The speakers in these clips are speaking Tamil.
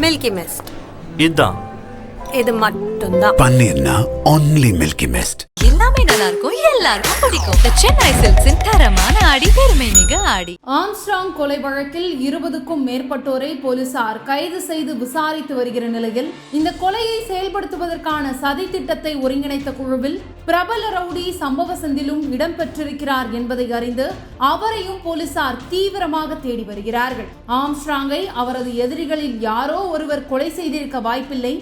மில்கி மிஸ்ட் இதான் இது மட்டும்தான். பன்னீர்னா ஒன்லி மில்கி மிஸ்ட் எல்லாமே நல்லா இருக்கும் எல்லாருக்கும் பிடிக்கும். The சென்னை சில்க்ஸின் தரமான ஆடி பெருமை மிக ஆடி. ஆம்ஸ்ட்ராங் கொலை வழக்கில் இருபதுக்கும் மேற்பட்டோரை போலீசார் கைது செய்து விசாரித்து வருகிற நிலையில் இந்த கொலையை செயல்படுத்துவதற்கான சதி திட்டத்தை ஒருங்கிணைத்த குழுவில் பிரபல ரவுடி சம்பவ செந்திலும் இடம்பெற்றிருக்கிறார் என்பதை அறிந்து அவரையும் போலீசார் தீவிரமாக தேடி வருகிறார்கள். ஆம்ஸ்ட்ராங்கை அவரது எதிரிகளில் யாரோ ஒருவர் கொலை செய்திருக்க வாய்ப்பில்லை.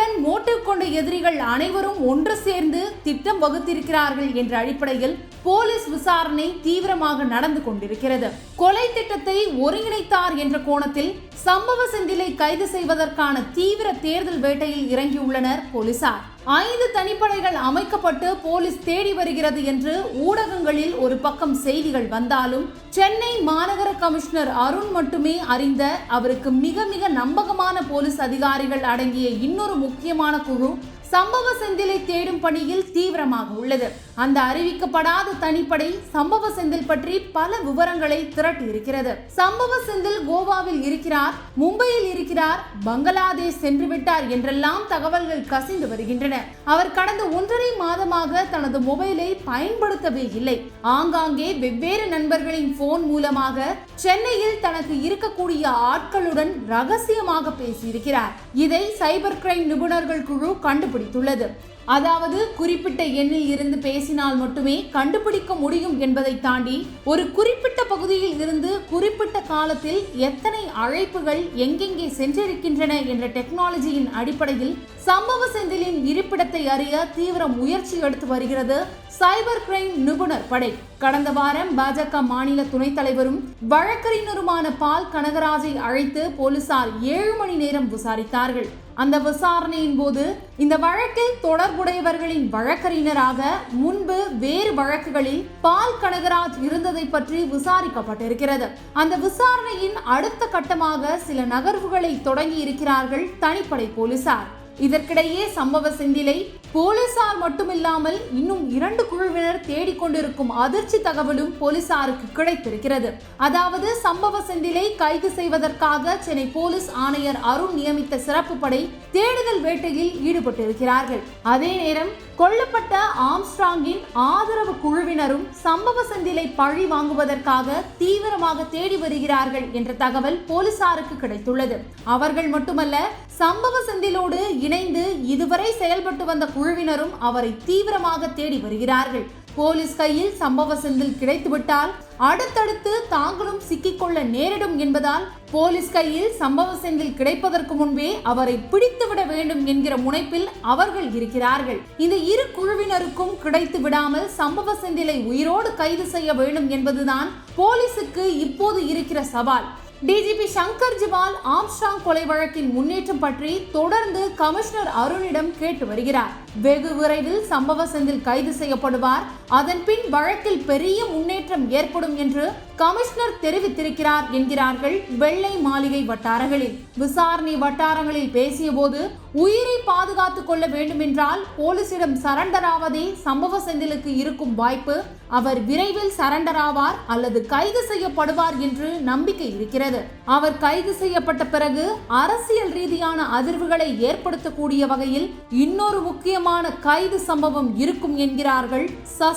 அத்துடன் மோட்டிவ் கொண்ட எதிரிகள் அனைவரும் ஒன்று சேர்ந்து திட்டம் வகுத்திருக்கிறார்கள் என்ற அடிப்படையில் போலீஸ் விசாரணை தீவிரமாக நடந்து கொண்டிருக்கிறது. கொலை திட்டத்தை ஒருங்கிணைத்தார் என்ற கோணத்தில் சம்பவ செந்திலை கைது செய்வதற்கான தீவிர தேர்தல் வேட்டையில் இறங்கியுள்ளனர் போலீசார். ஐந்து தனிப்படைகள் அமைக்கப்பட்டு போலீஸ் தேடி வருகிறது என்று ஊடகங்களில் ஒரு பக்கம் செய்திகள் வந்தாலும் சென்னை மாநகர கமிஷனர் அருண் மட்டுமே அறிந்த அவருக்கு மிக மிக நம்பகமான போலீஸ் அதிகாரிகள் அடங்கிய இன்னொரு முக்கியமான குழு சம்பவ செந்திலை தேடும் பணியில் தீவிரமாக உள்ளது. அந்த அறிவிக்கப்படாத தனிப்படை சம்பவ செந்தில் பற்றி பல விவரங்களை திரட்டி இருக்கிறது. சம்பவ செந்தில் கோவாவில் இருக்கிறார் மும்பையில் இருக்கிறார் பங்களாதேஷ் சென்று விட்டார் என்றெல்லாம் தகவல்கள் கசிந்து வருகின்றன. அவர் கடந்த ஒன்றரை மாதமாக தனது மொபைலை பயன்படுத்தவே இல்லை. ஆங்காங்கே வெவ்வேறு நண்பர்களின் போன் மூலமாக சென்னையில் தனக்கு இருக்கக்கூடிய ஆட்களுடன் ரகசியமாக பேசியிருக்கிறார். இதை சைபர் கிரைம் நிபுணர்கள் குழு கண்டுபிடித்துள்ளது அதாவது குறிப்பிட்ட எண்ணில் இருந்து பேசினால் மட்டுமே கண்டுபிடிக்க முடியும் என்பதை தாண்டி ஒரு குறிப்பிட்ட பகுதியில் இருந்து குறிப்பிட்ட காலத்தில் எத்தனை அழைப்புகள் எங்கெங்கே சென்றிருக்கின்றன என்ற டெக்னாலஜியின் அடிப்படையில் சம்பவ செந்திலின் இருப்பிடத்தை அறிய தீவிர முயற்சி எடுத்து வருகிறது சைபர் கிரைம் நிபுணர் படை. கடந்த வாரம் பாஜக மாநில துணைத் தலைவரும் வழக்கறிஞருமான பால் கனகராஜை அழைத்து போலீசார் ஏழு மணி நேரம் விசாரித்தார்கள். அந்த விசாரணையின் போது இந்த வழக்கில் தொடர்புடையவர்களின் வழக்கறிஞராக முன்பு வேறு வழக்குகளில் பால் கனகராஜ் இருந்ததை பற்றி விசாரிக்கப்பட்டிருக்கிறது. அந்த விசாரணையின் அடுத்த கட்டமாக சில நகர்வுகளை தொடங்கி இருக்கிறார்கள் தனிப்படை போலீசார். இதற்கிடையே சம்பவ செந்திலை போலீசார் மட்டுமில்லாமல் இன்னும் இரண்டு குழுவினர் தேடிக்கொண்டிருக்கும் அதிர்ச்சி தகவலும் போலீசாருக்கு கிடைத்திருக்கிறது. அதாவது சம்பவ செந்திலை கைது செய்வதற்காக சென்னை போலீஸ் ஆணையர் அருண் நியமித்த சிறப்பு படை தேடுதல் வேட்டையில் ஈடுபட்டிருக்கிறார்கள். அதே நேரம் கொல்லப்பட்ட ஆம்ஸ்ட்ராங்கின் ஆதரவு குழுவினரும் சம்பவ செந்திலை பழி வாங்குவதற்காக தீவிரமாக தேடி வருகிறார்கள் என்ற தகவல் போலீசாருக்கு கிடைத்துள்ளது. அவர்கள் மட்டுமல்ல சம்பவ செந்திலோடு இணைந்து இதுவரை செயல்பட்டு வந்த குழுவினரும் அவரை தீவிரமாக தேடி வருகிறார்கள். போலீஸ் கையில் சம்பவ செந்தில் கிடைத்துவிட்டால் அடுத்தடுத்து தாங்களும் சிக்கிக்கொள்ள நேரிடும் என்பதால் போலீஸ் கையில் சம்பவ செந்தில் கிடைப்பதற்கு முன்பே அவரை பிடித்துவிட வேண்டும் என்கிற முனைப்பில் அவர்கள் இருக்கிறார்கள். இந்த இரு குழுவினருக்கும் கிடைத்து விடாமல் சம்பவ செந்திலை உயிரோடு கைது செய்ய வேண்டும் என்பதுதான் போலீசுக்கு இப்போது இருக்கிற சவால். டிஜிபி சங்கர் ஜிவால் ஆம்ஸ்டாங் கொலை வழக்கின் முன்னேற்றம் பற்றி தொடர்ந்து கமிஷனர் அருணிடம் கேட்டு வருகிறார். வெகு விரைவில் சம்பவ செந்தில் கைது செய்யப்படுவார். அதன் பின் வழக்கில் பெரிய முன்னேற்றம் ஏற்படும் என்று கமிஷனர் தெரிவித்திருக்கிறார் என்கிறார்கள் வெள்ளை மாளிகை வட்டாரங்களில். விசாரணை வட்டாரங்களில் பேசியபோது உயிரை பாதுகாத்துக் கொள்ள வேண்டுமென்றால் போலீசிடம் சரண்டர் ஆவதே சம்பவ செந்திலுக்கு இருக்கும் வாய்ப்பு. அவர் விரைவில் சரண்டர் ஆவார் அல்லது கைது செய்யப்படுவார் என்று நம்பிக்கை இருக்கிறது. அவர் கைது செய்யப்பட்ட பிறகு அரசியல் ரீதியான அதிர்வுகளை ஏற்படுத்தக்கூடிய வகையில் இன்னொரு முக்கியமான கைது சம்பவம் இருக்கும் என்கிறார்கள்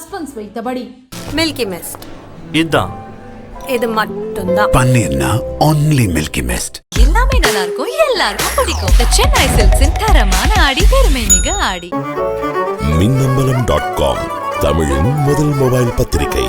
சஸ்பென்ஸ் வைத்தபடி மில்கி மிஸ்ட் இதான். இது மட்டும்தான். பன்னீர்னா ஒன்லி மில்கி மிஸ்ட் எல்லாமே நல்லா இருக்கும் எல்லாருக்கும் பிடிக்கும். The சென்னை சில்க்ஸின் தரமான ஆடி பெருமை மிக ஆடி. மின்னம்பலம் டாட் காம் தமிழின் முதல் மொபைல் பத்திரிகை.